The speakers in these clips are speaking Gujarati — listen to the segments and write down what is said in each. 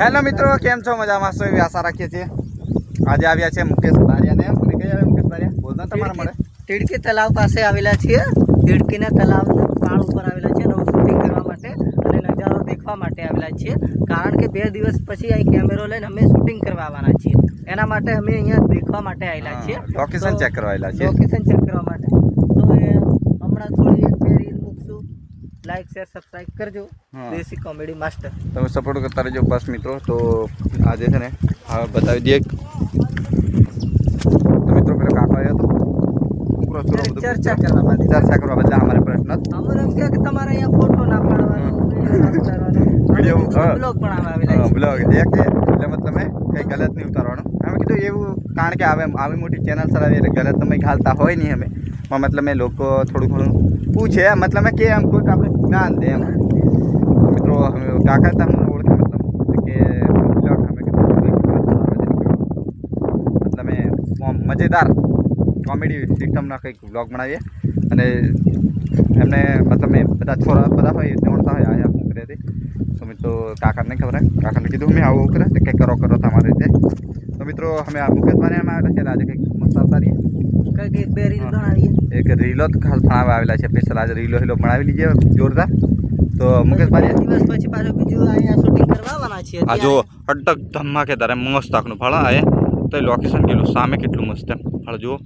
હેલો મિત્રો કેમ છો? મજામાં છો. એવી આશા રાખીએ છીએ. આજે આવ્યા છે મુકેશ બારિયાને તમે કઈ આવ્યા મુકેશ બારિયા બોલતા તમારા મળે. તીડકી તલાવ પાસે આવેલા છીએ. તીડકીના તલાવના પાળ ઉપર આવેલા છે નવું શૂટિંગ કરવા માટે અને નજારો દેખવા માટે આવેલા છીએ. કારણ કે બે દિવસ પછી અહીં કેમેરો લઈને અમે શૂટિંગ કરવા આવવાના છીએ. એના માટે અમે અહીંયા દેખવા માટે આવેલા છીએ. લોકેશન ચેક કરવા આવેલા છે લોકેશન ચેક કરવા માટે તો એ હમણાં થોડી એક બે રીલ મૂકશું લાઈક શેર સબસ્ક્રાઇબ કરજો. દેશી કોમેડી માસ્ટર તમે સપોર્ટ કરતા રહેજો બસ મિત્રો. તો આજે છે ને હવે બતાવી દઈએ તો મિત્રો પેલો કાકા આવ્યો હતો. ચર્ચા કરવા માટે. ચર્ચા કરવા બદલે અમારે પ્રશ્ન અમને એમ કે તમારે અહીંયા ફોટો ના પાડવાનો બ્લોગ પણ આવેલા છે. એક એટલે મતલબ મેં કંઈ ગલત નહીં ઉતારવાનું. અમે કીધું એવું કારણ કે આવે આવી મોટી ચેનલ ચલાવી એટલે ગલત તમે ઘાલતા હોય નહીં અમે. મતલબ મેં લોકો થોડું ઘણું પૂછે મતલબ કે એમ કોઈક આપણે જ્ઞાન દે એમ. મિત્રો, અમે કાકા તમને ઓળખે મતલબ કે મતલબ અમે મજેદાર કોમેડી સિસ્ટમના કંઈક બ્લોગ બનાવીએ. અને એમને મતલબ મેં બધા છોરા બધા હોય જાણતા હોય, આયા શું કરે તે મિત્રો, કાકાને ખબર કાકાને કીધું, મેં આવું કરે કંઈક કરો કરો તમારી રીતે. તો મિત્રો, અમે આ મુકેશભાઈ અમે આવેલા છે આજે કંઈક મસ્ત આવતા એક બે રીલ. એક ખાસ ભણાવવા આવેલા છે. સ્પેશિયલ આજે રીલો હિલો ભણાવી લીજે જોરદાર. તો મુકેશ ભાઈ દિવસ પછી પાછો બીજું અહીંયા શૂટિંગ કરવા છે આ જો અટક ધમાકેદાર મસ્ત આખનું ફળ આ તો લોકેશન કેટલું સામે કેટલું મસ્ત એમ. ફળ જુઓ.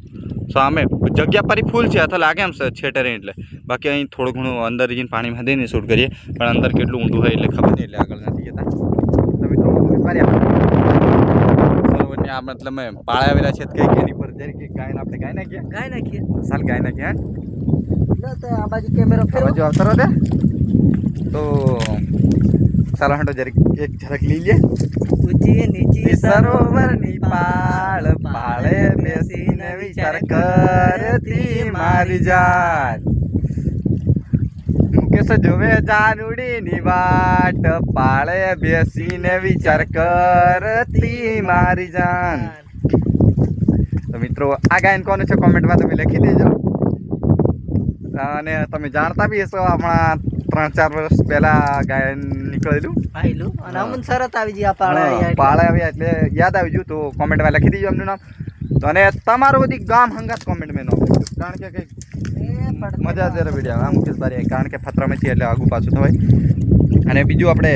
સામે જગ્યા પરી ફૂલ છે અથવા લાગે એમ છે છેટે એટલે. બાકી અહીં થોડું ઘણું અંદર જઈને પાણીમાં દઈને શૂટ કરીએ. પણ અંદર કેટલું ઊંડું હોય એટલે ખબર નહીં એટલે આગળ નથી જતા. તો મિત્રો આ મતલબ મેં પાળા આવેલા છે કઈ એની પર જરી ગાયને આપણે ગાય નાખીએ. ગાય નાખીએ. સાલ ગાય નાખીએ આ બાજુ કેમેરો ફેરવો. બાજુ આવતા રહો તો. ચાલો હંટો જરીક એક ઝલક લઈ લે. ઊંચી નીચી સરોવરની પાળ પાળે બેસીને વિચાર કરતી મારી જાન. મુકેશ જોવે જાનુડીની વાટ પાળે બેસીને વિચાર કરતી મારી જાન. તો મિત્રો આ ગાયન કોનું છે? કોમેન્ટમાં તમે લખી દેજો. અને તમે જાણતા બી હશો હમણાં ત્રણ ચાર વર્ષ પહેલા ગાયન નીકળેલું. અને. શરત આવી ગઈ એટલે. પાળે આવ્યા એટલે. યાદ આવી ગયું તો કોમેન્ટમાં લખી દેજો એમનું નામ. તો અને તમારું બધી ગામ હંગાત કોમેન્ટ મેં કારણ કે કંઈક મજા જ વીડિયો આ મુકેશ બારી કારણ કે ફતરામાં છીએ એટલે આગુ પાછું થવાય. અને બીજું આપણે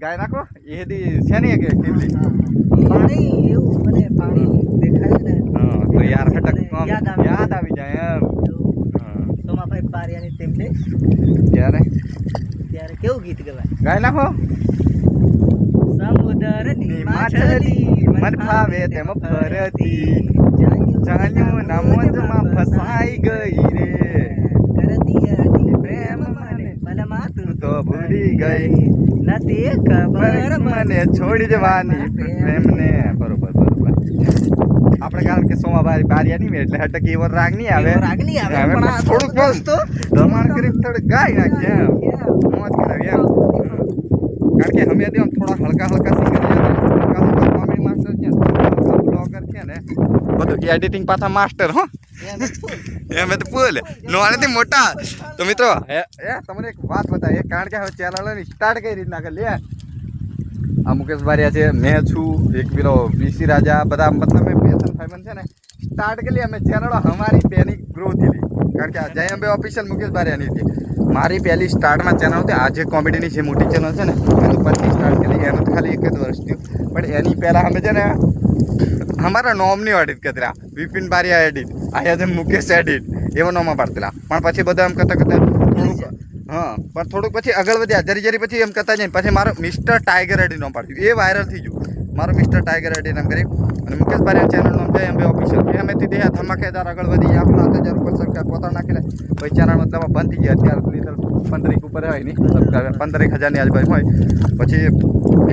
ગાય નાખો એ દી નહીં કે કેવલી પાણી એવું મને પાણી દેખાય ને હા તો યાર હટક યાદ આવે. જાય. એમ. હા. સોમાભાઈ પારિયાની તેમને ત્યારે? ત્યારે કેવું ગીત ગવાય? ગાય નાખો. સમુદ્રની ની માછલી મન ફાવે તેમ ફરતી. જાણ્યું ના મોજમાં ફસાઈ ગઈ રે. કરતી પ્રેમ મને તું તું તો ભૂલી ગઈ. નથી ખબર. મને છોડી જવાની પ્રેમને બરોબર બરોબર. આપણે કારણ કે સોમાભાઈ બારિયા નહીં એટલે હટક એવો રાગ નહીં આવે. રાગ નહીં આવે, પણ આ થોડુંક થોડુંક તો ધમાણ કરી થોડું ગાઈ નાખીએ મોજ કરાવીએ એમ. કારણ કે અમે તો થોડા હલકા હલકા સિંગર હલકા હલકા કોમેડી માસ્ટર છે બ્લોગર છે ને. બધું એડિટિંગ પાછા માસ્ટર હો. એમ તો બોલે નોનેથી મોટા. તો મિત્રો હે? તમને એક વાત બતાવીએ કારણ કે હવે ચેનલ સ્ટાર્ટ કઈ રીતના કરી લે. આ મુકેશ બારિયા છે મેં છું એક પેલો બીસી રાજા. બધા મતલબ મેં પેશન ફાઈમન છે ને સ્ટાર્ટ કરી અમે ચેનલ અમારી પહેલી ગ્રો થયેલી કારણ કે આ જય અંબે ઓફિશિયલ મુકેશ બારિયાની હતી. મારી પહેલી સ્ટાર્ટમાં ચેનલ હતી. આજે કોમેડીની જે મોટી ચેનલ છે ને એનું પછી સ્ટાર્ટ કરી. એનું ખાલી એક જ વર્ષ થયું. પણ એની પહેલાં અમે છે ને નોમની એડિટ કરતા વિપિન બારિયા એડિટ આયા છે મુકેશ એડિટ એવો નોમાં પાડતેલા. પણ પછી બધા એમ કરતા કરતા થોડુંક, હા, પણ થોડુંક પછી આગળ વધ્યા. જરી જરી પછી એમ કરતા જઈને પછી મારો મિસ્ટર ટાઈગર એડી નામ પાડ્યું. એ વાયરલ થઈ ગયું. મારો મિસ્ટર ટાઈગર એડી નામ કરી. અને મુકેશ બારિયા ચેનલ નામ છે એમ ઓફિશિયલ એમેથી તે ધમાકેદાર આગળ વધી આપણો આઠ હજાર ઉપર સરકાર પોતા નાખેલા. પછી ચેનલ મતલબ બંધ થઈ ગયા. અત્યારે પંદરેક ઉપર હોય નહીં. પંદરેક હજારની આજુબાજુ હોય. પછી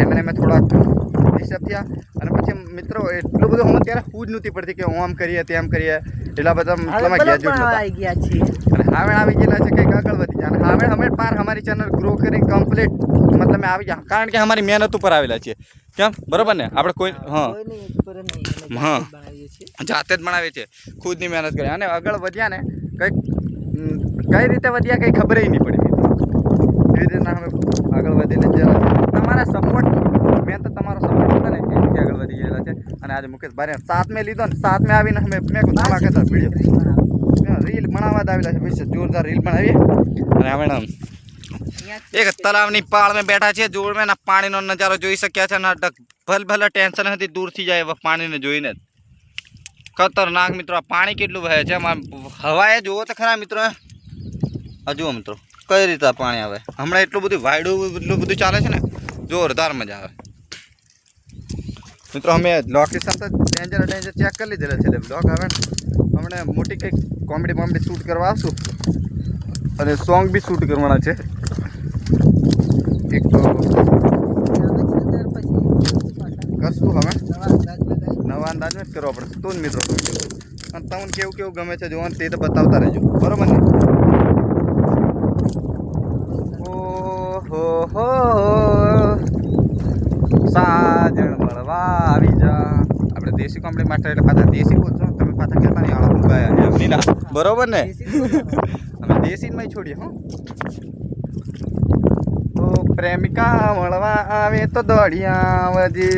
એમને મેં થોડા ડિસ્ટર્બ થયા અને પછી મિત્રો એટલું બધું હું ત્યારે હું જ નહોતી પડતી કે હું આમ કરીએ તેમ કરીએ એટલા બધા ગ્રેજ્યુએટ આવી ગયા છે અને હાવેણ આવી ગયેલા છે કંઈક આગળ વધી ગયા. અને હાવેણ અમે પાર અમારી ચેનલ ગ્રો કરી કમ્પ્લીટ મતલબ મેં આવી ગયા. કારણ કે અમારી મહેનત ઉપર આવેલા છે કેમ? બરોબર ને? આપણે કોઈ હા હા. જાતે જ બનાવીએ છીએ. ખુદની મહેનત કરી. અને આગળ વધ્યા ને કંઈક કઈ રીતે વધ્યા કંઈ ખબર નહીં પડી. એવી રીતના અમે આગળ વધીને છે તમારા સપોર્ટ મેં તો તમારો સપોર્ટ હતો ને એથી આગળ વધી ગયેલા છે. અને આજે મુકેશ ભારે સાત મેં લીધો ને સાત મેં આવીને અમે મેં કહું કરતા વીડિયો રીલ બનાવવા જ આવેલા છે પછી જોરદાર રીલ બનાવીએ. અને હવે એક તળાવની પાળમાં બેઠા છે જોડ મેં પાણીનો નજારો જોઈ શક્યા છે અને ભલ ભલે ટેન્શન હતી દૂર થઈ જાય એવા પાણીને જોઈને ખતરનાક મિત્રો આ પાણી કેટલું વહે છે હવાએ જુઓ તો ખરા મિત્રો હજુ મિત્રો કઈ રીતે પાણી આવે? હમણાં એટલું બધું વાયડું એટલું બધું ચાલે છે ને જોરદાર મજા આવે. મિત્રો, અમે લોકેશન તો ડેન્જર ડેન્જર ચેક કરી લીધેલા છે બ્લોગ ને. હમણાં મોટી કંઈક કોમેડી બોમેડી શૂટ કરવા આવશું. અને સોંગ બી શૂટ કરવાના છે. એક તો કશું હવે? નવા અંદાજમાં જ કરવો પડશે તું મિત્રો. અને તમને કેવું કેવું ગમે છે જોવાનું તે તો બતાવતા રહેજો. બરોબર ને? ઓહો હો. સાજણ મળવા આવી જા. આપણે દેશી કોમેડી માટે એટલે પાછા દેશી બોલશો તમે પાછા કહેતા નહીં આળો ગયા એમ નહીં ના બરોબર ને અમે દેશીમાં છોડીએ હો. તો પ્રેમિકા મળવા આવે તો દોડિયા આવજે.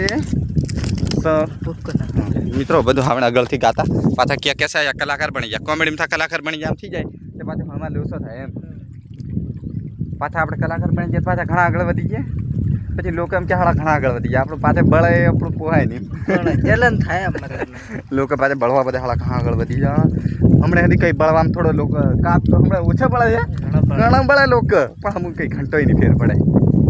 મિત્રો બધું આપણે આગળથી ગાતા. પાછા ક્યાં કેસા યા કલાકાર બની ગયા. કોમેડીમાં થા કલાકાર બની જાય આમ થઈ જાય. તે પાછું હમણાં લોસો થાય એમ. પાછા આપણે કલાકાર બની જાય પાછા ઘણા આગળ વધી ગયા. પછી લોકો એમ કે હાડા ઘણા આગળ વધી ગયા. આપણું પાસે બળે આપણું પોહાય નહીં. જલન થાય લોકો પાછા બળવા બધા હાડા ઘણા આગળ વધી ગયા. હમણાં હજી કઈ બળવામાં થોડો લોકો કાપ તો હમણાં ઓછા બળે છે. ઘણા બળે. લોકો. પણ અમુક કઈ ઘંટોય નહીં ફેર પડે.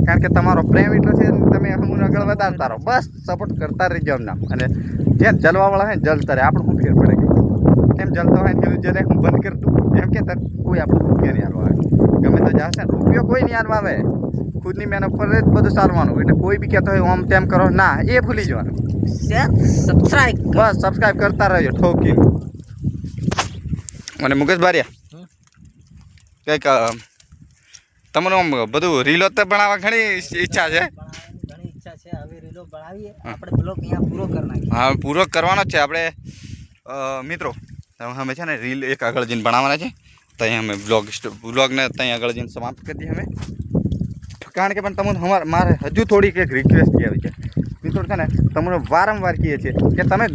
કારણ કે તમારો પ્રેમ એટલો છે તમે અમુક આગળ વધારતા રહો બસ સપોર્ટ કરતા રહેજો એમના. અને જેમ જલવાવાળા હોય ને જલતા રહે. આપણું શું ફેર પડે એમ જલતા હોય ને જ્યારે હું બંધ કરતું એમ કે તાર કોઈ આપણું રૂપિયા નહીં આવે. ગમે તો જાશે ને. રૂપિયો કોઈ નહીં આવે. ખુદની મહેનત પર જ બધું સારવાનું. એટલે કોઈ બી કહેતો હોય આમ તેમ કરો. ના એ ભૂલી જવાનું. શેર સબસ્ક્રાઇબ બસ સબસ્ક્રાઇબ કરતા રહેજો ઠોકી. અને મુકેશ બારિયા કંઈક તમને આમ બધું રીલો તો બનાવવા ઘણી ઈચ્છા છે? ઘણી ઈચ્છા છે. હવે રીલો બનાવીએ. આપણે બ્લોગ અહીંયા પૂરો કરી હા પૂરો કરવાનો જ છે. આપણે મિત્રો અમે છે ને રીલ એક આગળ જઈને બનાવવાના છે. ત્યાં અમે બ્લોગ બ્લોગને ત્યાં આગળ જઈને સમાપ્ત કરી દઈએ અમે. કારણ કે પણ તમને અમારે મારે હજુ થોડીક એક રિક્વેસ્ટ આવી છે. મિત્રો છે ને, તમને વારંવાર કહીએ છીએ કે તમે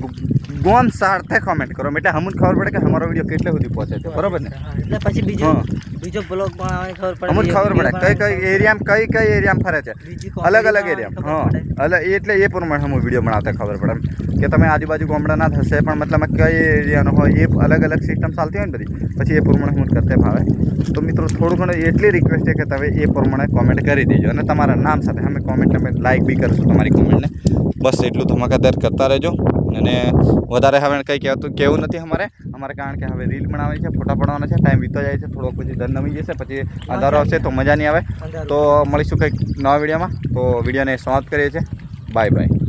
ગોમ સાથે કોમેન્ટ કરો એટલે અમને ખબર પડે કે અમારો વીડિયો કેટલે સુધી પહોંચે છે બરોબર ને હા, એટલે પછી બીજો હા. બીજો બ્લોગ બનાવવાની ખબર પડે અમને ખબર પડે કઈ કઈ એરિયામાં કઈ કઈ એરિયામાં ફરે છે બીજી અલગ comedy અલગ બનાવવાની એરિયામાં ખબર હા પડે. એટલે એટલે એ પ્રમાણે અમુક વીડિયો બનાવતા ખબર પડે એમ કે તમે આજુબાજુ ગામડાના થશે પણ મતલબ કઈ એરિયાનો હોય એ અલગ અલગ સિસ્ટમ ચાલતી હોય ને બધી પછી એ પ્રમાણે હું કરતે ભાવે તો મિત્રો થોડું ઘણું એટલી રિક્વેસ્ટ છે કે તમે એ પ્રમાણે કોમેન્ટ કરી દેજો અને તમારા નામ સાથે અમે કોમેન્ટ અમે લાઈક બી કરશું તમારી કોમેન્ટને બસ એટલું ધમાકાદાર કરતા રહેજો અને વધારે હવે કંઈ કહેતું કેવું નથી અમારે. અમારે કારણ કે હવે રીલ બનાવવાની છે ફોટા પડવાના છે ટાઈમ વીતો જાય છે થોડોક પછી દંડ નમી જશે પછી અંધારો આવશે તો મજા નહીં આવે. તો મળીશું કંઈક નવા વિડીયોમાં. તો વિડીયોને સમાપ્ત કરીએ છીએ. Bye bye.